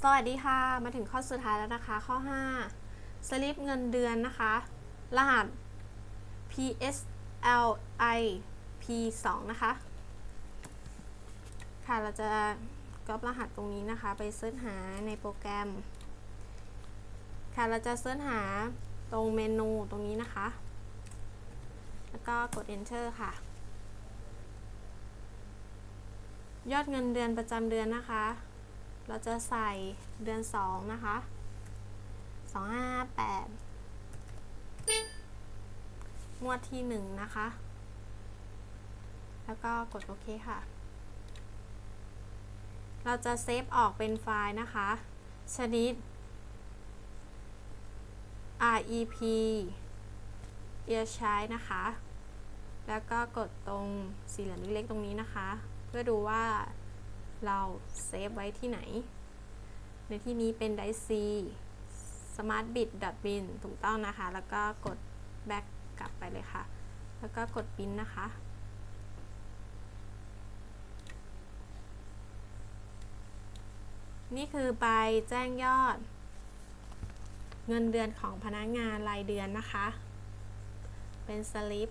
สวัสดีค่ะ มาถึงข้อสุดท้ายแล้วนะคะ ข้อ 5 สลิปเงินเดือนนะคะ รหัส PSLI P2 นะคะ ค่ะ เราจะก๊อปรหัสตรงนี้นะคะ ไปเสิร์ชหาในโปรแกรม ค่ะ เราจะเสิร์ชหาตรงเมนูตรงนี้นะคะ แล้วก็กด enter ค่ะ ยอดเงินเดือนประจำเดือนนะคะ เราจะใส่เดือน 2 นะคะ 2558งวดที่ 1 นะคะ แล้วก็กดโอเคค่ะ เราจะเซฟออกเป็นไฟล์นะคะ ชนิด rep เอียใช้นะคะ แล้วก็กดตรงสี่เหลี่ยมเล็กๆตรงนี้นะคะ เพื่อดูว่า เราเซฟไว้ที่ไหน ในที่นี้เป็น d i c smartbit bin ถูกต้องนะคะ แล้วก็กด back กลับไปเลยค่ะ แล้วก็กด bin นะคะ นี่คือใบแจ้งยอด เงินเดือนของพนักงานรายเดือนนะคะ เป็นสลิป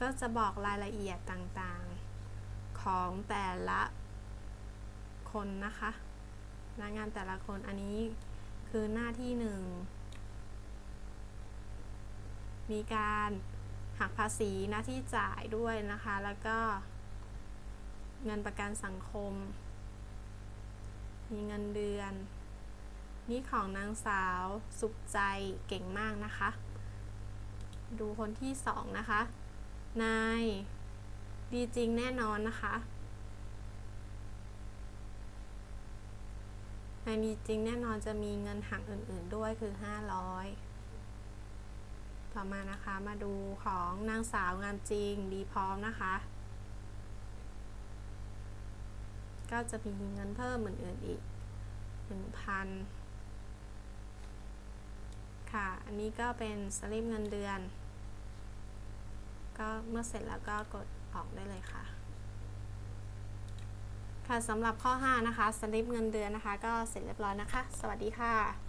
ก็จะบอกรายละเอียดต่างๆของแต่ละคนนะคะพนักงานแต่ละคนอันนี้คือหน้าที่หนึ่งมีการหักภาษีหน้าที่จ่ายด้วยนะคะ แล้วก็เงินประกันสังคม มีเงินเดือน นี่ของนางสาวสุขใจเก่งมากนะคะ ดูคนที่สองนะคะ นาย ดีจริงแน่นอนนะคะนายดีจริงแน่นอนจะมีเงินหักอื่นๆด้วยคือ 500 ต่อมานะคะมาดูของนางสาวงามจริงดีพร้อมนะคะ ก็จะมีเงินเพิ่มอื่นๆอีก 1,000 ค่ะ อันนี้ก็เป็นสลิปเงินเดือน ก็เมื่อเสร็จแล้วก็กดออกได้เลยค่ะ ค่ะสำหรับข้อ 5 นะคะ สลิปเงินเดือนนะคะ ก็เสร็จเรียบร้อยนะคะ สวัสดีค่ะ